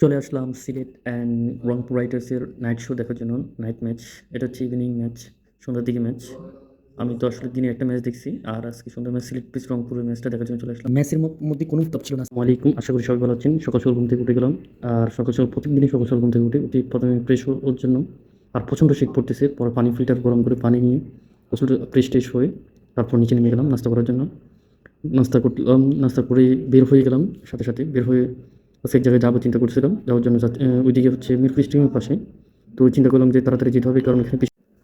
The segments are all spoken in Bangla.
চলে আসলাম সিলেট অ্যান্ড রংপুর রাইটার্সের নাইট শো দেখার জন্য নাইট ম্যাচ এটা হচ্ছে ইভিনিং ম্যাচ সন্ধ্যার দিকে ম্যাচ আমি তো আসলে দিনে একটা ম্যাচ দেখছি আর আজকে সন্ধ্যা ম্যাচ সিলেট পিস রংপুরের ম্যাচটা দেখার জন্য চলে আসলাম। ম্যাচের মধ্যে কোনো উত্তাপ ছিল না। আলাইকুম আশা করি সবাই ভালো আছেন। সকাল সকাল ঘুম থেকে উঠে গেলাম আর সকাল সকাল প্রত্যেকদিনই সকাল সকাল ঘুম থেকে উঠে উঠে প্রথমে ফ্রেশ ওর জন্য আর প্রচণ্ড শীত পড়তেছে পরে পানি ফিল্টার গরম করে পানি নিয়ে প্রচণ্ড ফ্রেশ ট্রেশ হয়ে তারপর নিচে নেমে গেলাম নাস্তা করার জন্য। নাস্তা করলাম নাস্তা করে বের হয়ে গেলাম সাথে সাথে বের হয়ে এক জায়গায় যাব, চিন্তা করছিলাম। যাওয়ার জন্য ওইদিকে হচ্ছে মিরপুর স্টেডিয়ামের পাশে তো চিন্তা করলাম যে তাড়াতাড়ি যেতে হবে, কারণ এখানে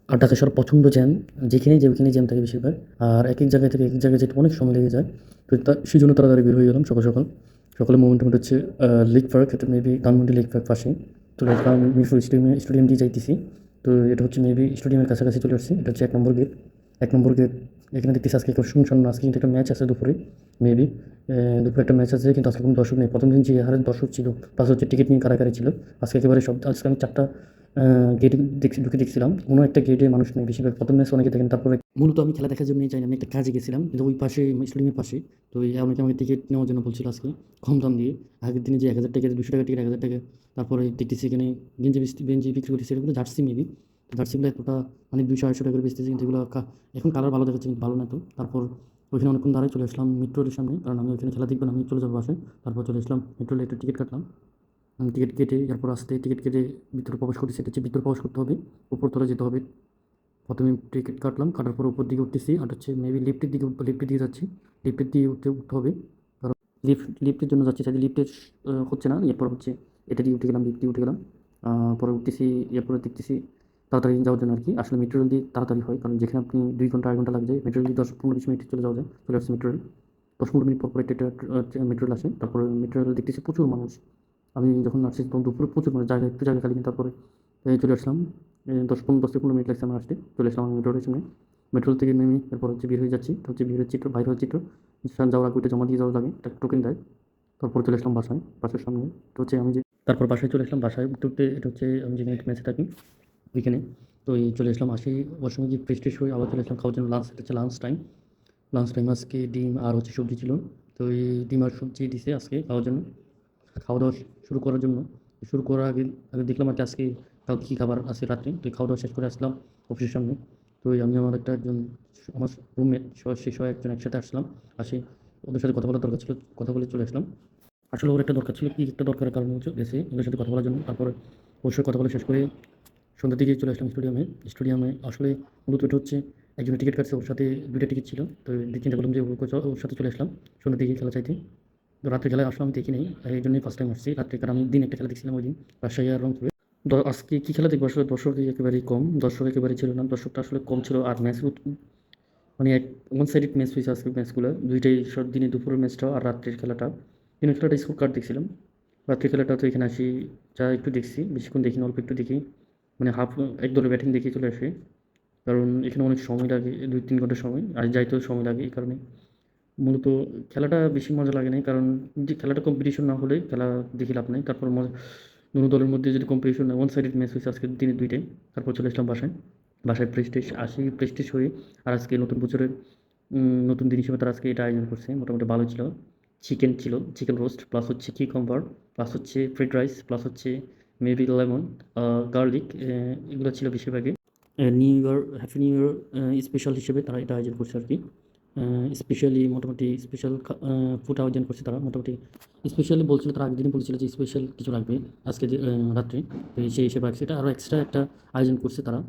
আর ঢাকা প্রচণ্ড জ্যাম, যেখানে যে ওইখানে জ্যাম থাকে বেশিরভাগ। আর এক এক জায়গায় থেকে এক এক জায়গায় যেতে অনেক সময় লেগে যায়। তো সেই জন্য তাড়াতাড়ি বের হয়ে গেলাম সকাল সকাল। সকালে মোমেন্ট হচ্ছে লেক পার্ক এটা মেবি ধানমন্ডি লেক পার্ক পাশে তো মিরপুর স্টেডিয়ামে স্টেডিয়াম দিয়ে যাইতেছি। তো এটা হচ্ছে মেবি স্টেডিয়ামের কাছাকাছি চলে আসছি, এটা হচ্ছে এক নম্বর গেট এক নম্বর গেট এখানে দেখতেছি আজকে খুব শুনশান আজকে কিন্তু একটা ম্যাচ আছে দুপুরে মেবি দুপুরে একটা ম্যাচ আছে, কিন্তু আজকে কোনো দর্শক নেই। প্রথম দিন যে হারে দর্শক ছিল প্লাস হচ্ছে টিকিট নিয়ে কারাকারি ছিল। আজকে একেবারে সব আজকে আমি চারটা গেট দেখছি ঢুকে দেখছিলাম। কোনো একটা গেটে মানুষ নেই বেশিরভাগ। প্রথম ম্যাচ অনেকে দেখেন, তারপরে মূলত আমি খেলা দেখার জন্য চাই আমি একটা কাজে গেছিলাম। কিন্তু ওই পাশে স্টেডিয়ামের পাশে, তো অনেকে আমাকে টিকিট নেওয়ার জন্য বলছিল আজকে, কম দাম দিয়ে। আগের দিনে যে এক হাজার টাকা, দুশো টাকা টিকিট এক হাজার টাকা, তারপরে দেখতেছি এখানে গেঞ্জি বিস্তি গেঞ্জি বিক্রি করতেছে, এগুলো জার্সি মেবি জার্সিগুলো এতটা মানে দুশো আড়াইশো টাকা করে বেচতেছে কিন্তু এগুলো এখন কালার ভালো দেখাচ্ছে, কিন্তু ভালো না তো। তারপর ওইখানে অনেকক্ষণ দাঁড়ায় চলে আসলাম মেট্রোর সামনে, কারণ আমি ওইখানে খেলা দেখব না, আমি চলে যাব বাসে তারপর চলে আসলাম মেট্রোলে একটা টিকিট কাটলাম। টিকিট কেটে এরপর আসতে টিকিট কেটে ভিতরে প্রবেশ করতে সেটা হচ্ছে ভিতরে প্রবেশ করতে হবে, উপরতলা যেতে হবে। প্রথমে টিকিট কাটলাম, কাটার পর উপর দিকে উঠতেছি, আর হচ্ছে মেবি লিফটের দিকে লিফটের দিকে যাচ্ছি। লিফটের দিকে উঠতে উঠতে হবে, কারণ লিফট লিফটের জন্য যাচ্ছি সাথে লিফটের হচ্ছে না, এরপর হচ্ছে এটা দিয়ে উঠে গেলাম লিফট দিয়ে উঠে গেলাম। পরে উঠতেছি, এরপরে দেখতেছি তাড়াতাড়ি যাওয়ার জন্য আর কি আসলে মেট্রো রেল দিয়ে তাড়াতাড়ি হয়, কারণ যেখানে আপনি দুই ঘণ্টা, আড়াই ঘণ্টা লাগবে মেট্রো রেল দিয়ে দশ পনেরো বিশ মিনিটে চলে যাওয়া যায়, চলে আসছে মেট্রো রেল দশ পনেরো মিনিট পর পর একটা মেট্রো রেল আসে, তারপরে মেট্রো রেল দেখতেছি প্রচুর মানুষ। আমি যখন আসছি তখন দুপুরে প্রচুর মানুষ, জায়গা একটু জায়গা খালি তারপরে চলে আসলাম দশ পনেরো, দশ থেকে পনেরো মিনিট লাগছে আমার আসতে, চলে আসলাম আমি মেট্রো সামনে। মেট্রো থেকে নেমে এরপর হচ্ছে বের হয়ে যাচ্ছি হচ্ছে বের হচ্ছে চিত্র, বাইরে হচ্ছে চিত্র। যাওয়ার আগে ওইটা জমা দিয়ে যাওয়ার লাগে, একটা টোকেন দেয়, তারপর চলে আসলাম বাসায়, বাসার সামনে। এটা হচ্ছে আমি যে, তারপর বাসায় চলে আসলাম, বাসায় উঠতে উঠতে এটা হচ্ছে আমি যেখানে ম্যাচে থাকি ওইখানে তো এই চলে আসলাম আসি ওর সঙ্গে যে ফ্রেশ ট্রেশ হয়ে আবার চলে আসলাম খাওয়ার জন্য লাঞ্চ এটা হচ্ছে লাঞ্চ টাইম লাঞ্চ টাইম আজকে ডিম আর হচ্ছে সবজি ছিল। তো এই ডিম আর সবজি দিছে আজকে খাওয়ার জন্য। খাওয়া দাওয়া শুরু করার জন্য। শুরু করার আগে আগে দেখলাম আর কি আজকে কালকে কী খাবার আছে রাত্রে। তো খাওয়া দাওয়া শেষ করে আসলাম অফিসের সামনে। তো আমি আমার একটা একজন, আমার রুমমেট সে সহ একজন একসাথে আসলাম। আসে ওদের সাথে কথা বলার দরকার ছিল, কথা বলে চলে আসলাম। আসলে ওর একটা দরকার ছিল, কী একটা দরকারের কারণে হচ্ছে গেছে ওদের সাথে কথা বলার জন্য। তারপরে ওর সাথে কথা বলে শেষ করে সন্ধ্যার দিকে চলে আসলাম স্টেডিয়ামে। স্টেডিয়ামে আসলে মূলত এটা হচ্ছে একজনের টিকিট কাটছে, ওর সাথে দুইটা টিকিট ছিল। তো চিন্তা করলাম যে ওর সাথে চলে আসলাম। সন্ধ্যার দিকে খেলা চাইতে। তো রাত্রে খেলায় আসলাম দেখি নেই। এই জন্যই ফার্স্ট টাইম আসছি। রাত্রে কারণ আমি দিন একটা খেলা দেখছিলাম ওই দিন, রাজশাহী আর রংপুরে। আজকে কী খেলা দেখব? আসলে দর্শক একেবারেই কম। দর্শক একেবারেই ছিল না। দর্শকটা আসলে কম ছিল আর ম্যাচ মানে এক ওয়ান সাইডেড ম্যাচ হয়েছে আজকে ম্যাচগুলো দুইটাই সব দিনে দুপুরের ম্যাচটাও আর রাত্রের খেলাটা। দিনের খেলাটা স্কোর কার্ড দেখছিলাম। রাত্রের খেলাটা তো এখানে আসি, যা একটু দেখছি। বেশিক্ষণ দেখি অল্প একটু দেখি। মানে হাফ এক দলের ব্যাটিং দেখে চলে আসে। কারণ এখানে অনেক সময় লাগে, দুই তিন ঘণ্টা সময়, আর যাইতেও সময় লাগে এই কারণে। মূলত খেলাটা বেশি মজা লাগে নাই, কারণ যে খেলাটা কম্পিটিশন না হলে খেলা দেখে লাভ নেই। তারপর মজা দুটো দলের মধ্যে যদি কম্পিটিশন ওয়ান সাইডেড ম্যাচ হয়েছে আজকে দিনে দুইটাই। তারপর চলে আসলাম বাসায়। বাসায় প্রেস্টেজ আসি প্রেস্টেজ হয়ে আর আজকে নতুন বছরের নতুন দিন হিসেবে তারা আজকে এটা আয়োজন করছে। মোটামুটি ভালো ছিল। চিকেন ছিল চিকেন রোস্ট প্লাস হচ্ছে কি কম্বার প্লাস হচ্ছে ফ্রাইড রাইস প্লাস হচ্ছে মেবি লেমন গার্লিক এগুলো ছিল বেশিরভাগই। New year happy new year special হিসেবে তারা এটা আয়োজন করছে আর কি স্পেশালি মোটামুটি স্পেশাল ফুড আয়োজন করছে তারা মোটামুটি স্পেশালি বলছিল তারা আগের দিন বলছিল যে স্পেশাল কিছু লাগবে আজকে যে, রাত্রে। সেই হিসেবে রাখছে এটা আরও এক্সট্রা একটা আয়োজন করছে তারা।